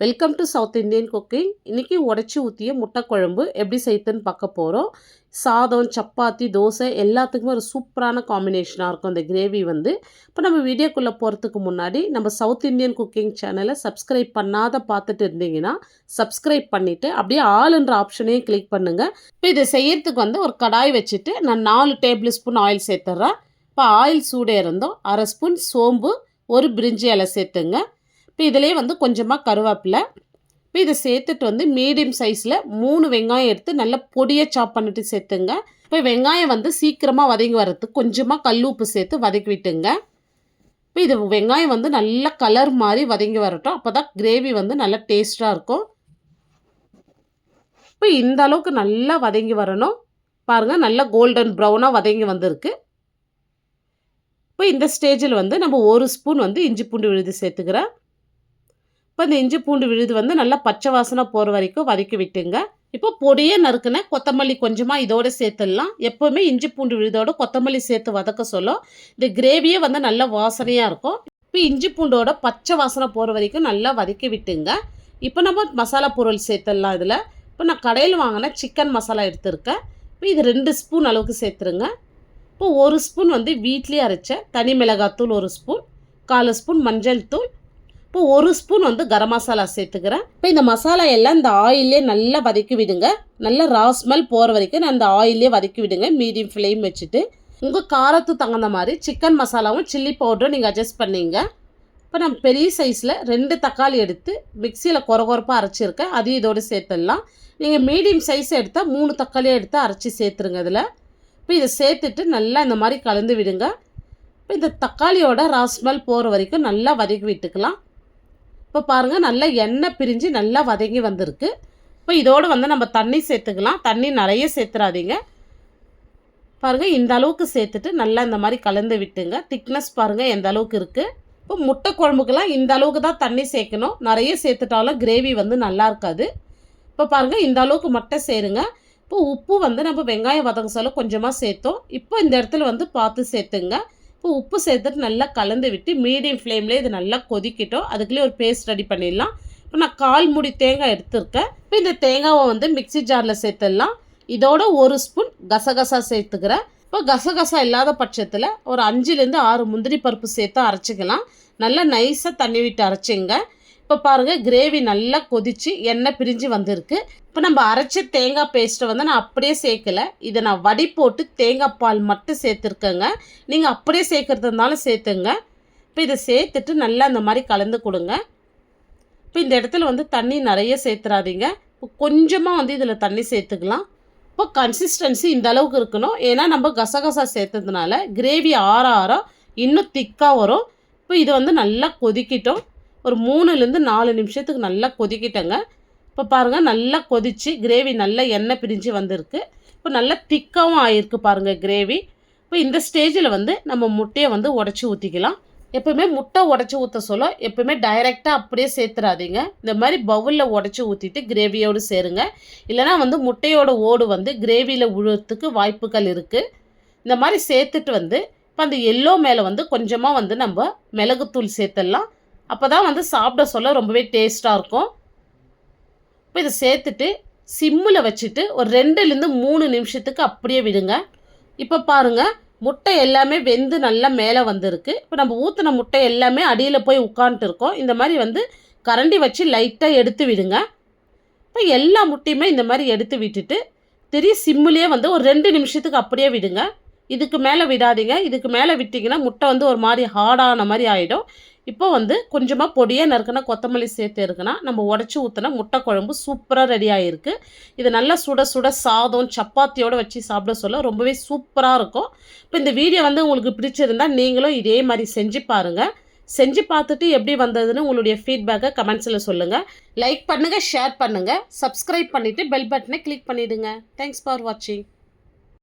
Welcome to South Indian cooking இன்றைக்கி உடச்சி ஊற்றிய முட்டை குழம்பு எப்படி செய்யுதுன்னு பார்க்க போகிறோம் சாதம் சப்பாத்தி தோசை எல்லாத்துக்குமே ஒரு சூப்பரான காம்பினேஷனாக இருக்கும் இந்த கிரேவி வந்து. இப்போ நம்ம வீடியோக்குள்ளே போகிறதுக்கு முன்னாடி நம்ம சவுத் இந்தியன் குக்கிங் சேனலை சப்ஸ்கிரைப் பண்ணாத பார்த்துட்டு இருந்தீங்கன்னா சப்ஸ்கிரைப் பண்ணிவிட்டு அப்படியே ஆளுன்ற ஆப்ஷனையும் கிளிக் பண்ணுங்கள் இப்போ இதை செய்யறதுக்கு வந்து ஒரு கடாய் வச்சுட்டு நான் நாலு டேபிள் ஸ்பூன் ஆயில் சேர்த்துட்றேன் இப்போ ஆயில் சூடே இருந்தோம் அரை ஸ்பூன் சோம்பு ஒரு பிரிஞ்சி இலை சேர்த்துங்க. இப்போ இதிலே வந்து கொஞ்சமாக கருவேப்பிலை. இப்போ இதை சேர்த்துட்டு வந்து மீடியம் சைஸில் மூணு வெங்காயம் எடுத்து நல்லா பொடியாக சாப் பண்ணிட்டு சேர்த்துங்க. இப்போ வெங்காயம் வந்து சீக்கிரமாக வதங்கி வர்றதுக்கு கொஞ்சமாக கல் உப்பு சேர்த்து வதக்கி விட்டுங்க. இப்போ இது வெங்காயம் வந்து நல்ல கலர் மாதிரி வதங்கி வரட்டும். அப்போ தான் கிரேவி வந்து நல்லா டேஸ்ட்டாக இருக்கும். இப்போ இந்த அளவுக்கு நல்லா வதங்கி வரணும். பாருங்கள் நல்லா கோல்டன் ப்ரௌனாக வதங்கி வந்திருக்கு. இப்போ இந்த ஸ்டேஜில் வந்து நம்ம ஒரு ஸ்பூன் வந்து இஞ்சி பூண்டு விழுது சேர்த்துக்கிறேன். இப்போ இந்த இஞ்சி பூண்டு விழுது வந்து நல்லா பச்சை வாசனை போகிற வரைக்கும் வதக்கி விட்டுங்க. இப்போ பொடியே நறுக்குன கொத்தமல்லி கொஞ்சமாக இதோட சேர்த்துடலாம். எப்போவுமே இஞ்சி பூண்டு விழுதோட கொத்தமல்லி சேர்த்து வதக்க சொல்லும். இந்த கிரேவியே வந்து நல்லா வாசனையாக இருக்கும். இப்போ இஞ்சி பூண்டோட பச்சை வாசனை போகிற வரைக்கும் நல்லா வதக்கி விட்டுங்க. இப்போ நம்ம மசாலா பொருள் சேர்த்துடலாம் இதில். இப்போ நான் கடையில் வாங்கின சிக்கன் மசாலா எடுத்திருக்கேன். இப்போ இது ரெண்டு ஸ்பூன் அளவுக்கு சேர்த்துருங்க. இப்போ ஒரு ஸ்பூன் வந்து வீட்லேயே அரைச்ச தனி மிளகாத்தூள் ஒரு ஸ்பூன் கால் ஸ்பூன் மஞ்சள் தூள் இப்போ ஒரு ஸ்பூன் வந்து கரம் மசாலா சேர்த்துக்கிறேன். இப்போ இந்த மசாலா எல்லாம் இந்த ஆயிலே நல்லா வதக்கி விடுங்க. நல்லா ரா ஸ்மெல் போகிற வரைக்கும் நான் இந்த ஆயிலே வதக்கி விடுங்க. மீடியம் ஃப்ளேம் வச்சுட்டு. உங்கள் காரத்துக்கு தகுந்த மாதிரி சிக்கன் மசாலாவும் சில்லி பவுடரும் நீங்கள் அட்ஜஸ்ட் பண்ணிங்க. இப்போ நம்ம பெரிய சைஸில் ரெண்டு தக்காளி எடுத்து மிக்சியில் குறகுறப்பாக அரைச்சிருக்கேன். அதையும் இதோடு சேர்த்துடலாம். நீங்கள் மீடியம் சைஸ் எடுத்தால் மூணு தக்காளியாக எடுத்து அரைச்சி சேர்த்துருங்க அதில் இப்போ இதை சேர்த்துட்டு நல்லா இந்த மாதிரி கலந்து விடுங்க. இப்போ இந்த தக்காளியோட ராஸ்மெல் போகிற வரைக்கும் நல்லா வதக்கி விட்டுக்கலாம். இப்போ பாருங்கள் நல்லா எண்ணெய் பிரிஞ்சு நல்லா வதங்கி வந்திருக்கு. இப்போ இதோடு வந்து நம்ம தண்ணி சேர்த்துக்கலாம். தண்ணி நிறைய சேர்த்துறாதீங்க. பாருங்கள் இந்த அளவுக்கு சேர்த்துட்டு நல்லா இந்த மாதிரி கலந்து விட்டுங்க. திக்னஸ் பாருங்கள் எந்த அளவுக்கு இருக்குது இப்போ முட்டை குழம்புக்கெல்லாம் இந்த அளவுக்கு தான் தண்ணி சேர்க்கணும். நிறைய சேர்த்துட்டாலும் கிரேவி வந்து நல்லா இருக்காது. இப்போ பாருங்கள் இந்த அளவுக்கு மட்டும் சேருங்க. இப்போ உப்பு வந்து நம்ம வெங்காயம் வதங்க சொல்ல கொஞ்சமாக சேர்த்தோம். இப்போ இந்த இடத்துல வந்து பார்த்து சேர்த்துங்க. இப்போ உப்பு சேர்த்துட்டு நல்லா கலந்து விட்டு மீடியம் ஃப்ளேம்லேயே இது நல்லா கொதிக்கிட்டோம். அதுக்குள்ளேயே ஒரு பேஸ்ட் ரெடி பண்ணிடலாம். இப்போ நான் கால் மூடி தேங்காய் எடுத்திருக்கேன். இப்போ இந்த தேங்காவை வந்து மிக்சி ஜாரில் சேர்த்துடலாம். இதோட ஒரு ஸ்பூன் கசகசா சேர்த்துக்கிறேன். இப்போ கசகசா இல்லாத பட்சத்தில் ஒரு அஞ்சுலேருந்து ஆறு முந்திரி பருப்பு சேர்த்து அரைச்சிக்கலாம். நல்லா நைஸாக தண்ணி விட்டு அரைச்சிங்க. இப்போ பாருங்கள் கிரேவி நல்லா கொதித்து எண்ணெய் பிரிஞ்சு வந்திருக்கு. இப்போ நம்ம அரைச்ச தேங்காய் பேஸ்ட்டை வந்து நான் அப்படியே சேர்க்கலை. இதை நான் வடி போட்டு தேங்காய் பால் மட்டும் சேர்த்துருக்கேங்க. நீங்கள் அப்படியே சேர்க்குறது இருந்தாலும் சேர்த்துங்க. இப்போ இதை சேர்த்துட்டு நல்லா அந்த மாதிரி கலந்து கொடுங்க. இப்போ இந்த இடத்துல வந்து தண்ணி நிறைய சேர்த்துறாதீங்க. இப்போ கொஞ்சமாக வந்து இதில் தண்ணி சேர்த்துக்கலாம். இப்போ கன்சிஸ்டன்சி இந்த அளவுக்கு இருக்கணும். ஏன்னா நம்ம கசகசா சேர்த்ததுனால கிரேவி ஆற ஆற இன்னும் திக்காக வரும். இப்போ இது வந்து நல்லா கொதிக்கிட்டோம். ஒரு மூணுலேருந்து நாலு நிமிஷத்துக்கு நல்லா கொதிக்கிட்டேங்க. இப்போ பாருங்கள் நல்லா கொதித்து கிரேவி நல்லா எண்ணெய் பிரிஞ்சு வந்திருக்கு. இப்போ நல்லா திக்காகவும் ஆகிருக்கு பாருங்கள் கிரேவி இப்போ இந்த ஸ்டேஜில் வந்து நம்ம முட்டையை வந்து உடச்சி ஊற்றிக்கலாம் எப்போவுமே முட்டை உடச்சி ஊற்ற சொல்ல எப்போவுமே டைரெக்டாக அப்படியே சேர்த்துறாதீங்க. இந்த மாதிரி பவுலில் உடச்சி ஊற்றிட்டு கிரேவியோடு சேருங்க. இல்லைனா வந்து முட்டையோட ஓடு வந்து கிரேவியில் உழுறதுக்கு வாய்ப்புகள் இருக்குது இந்த மாதிரி சேர்த்துட்டு வந்து இப்போ அந்த எல்லோ மேலே வந்து கொஞ்சமாக வந்து நம்ம மிளகுத்தூள் சேர்த்துடலாம். அப்போ தான் வந்து சாப்பிட சொல்ல ரொம்பவே டேஸ்ட்டாக இருக்கும். இப்போ இதை சேர்த்துட்டு சிம்மில் வச்சுட்டு ஒரு ரெண்டுலேருந்து மூணு நிமிஷத்துக்கு அப்படியே விடுங்க. இப்போ பாருங்கள் முட்டை எல்லாமே வெந்து நல்லா மேலே வந்திருக்கு. இப்போ நம்ம ஊற்றின முட்டை எல்லாமே அடியில் போய் உட்காந்துட்டு இருக்கோம். இந்த மாதிரி வந்து கரண்டி வச்சு லைட்டாக எடுத்து விடுங்க. இப்போ எல்லா முட்டையுமே இந்த மாதிரி எடுத்து விட்டுட்டு தெரிய சிம்மிலே வந்து ஒரு ரெண்டு நிமிஷத்துக்கு அப்படியே விடுங்க. இதுக்கு மேலே விடாதீங்க இதுக்கு மேலே விட்டிங்கன்னா முட்டை வந்து ஒரு மாதிரி ஹார்டான மாதிரி ஆகிடும் இப்போ வந்து கொஞ்சமாக பொடியாக நறுக்கினா கொத்தமல்லி சேர்த்து இருக்குன்னா நம்ம உடச்சி ஊற்றினா முட்டை குழம்பு சூப்பராக ரெடி ஆகிருக்கு இது நல்லா சுட சுட சாதம் சப்பாத்தியோடு வச்சு சாப்பிட சொல்ல ரொம்பவே சூப்பராக இருக்கும். இப்போ இந்த வீடியோ வந்து உங்களுக்கு பிடிச்சிருந்தா நீங்களும் இதே மாதிரி செஞ்சு பாருங்கள் செஞ்சு பார்த்துட்டு எப்படி வந்ததுன்னு உங்களுடைய ஃபீட்பேக்கை கமெண்ட்ஸில் சொல்லுங்கள் லைக் பண்ணுங்கள் ஷேர் பண்ணுங்கள் சப்ஸ்கிரைப் பண்ணிவிட்டு பெல் பட்டனை கிளிக் பண்ணிவிடுங்க தேங்க்ஸ் ஃபார் வாட்சிங்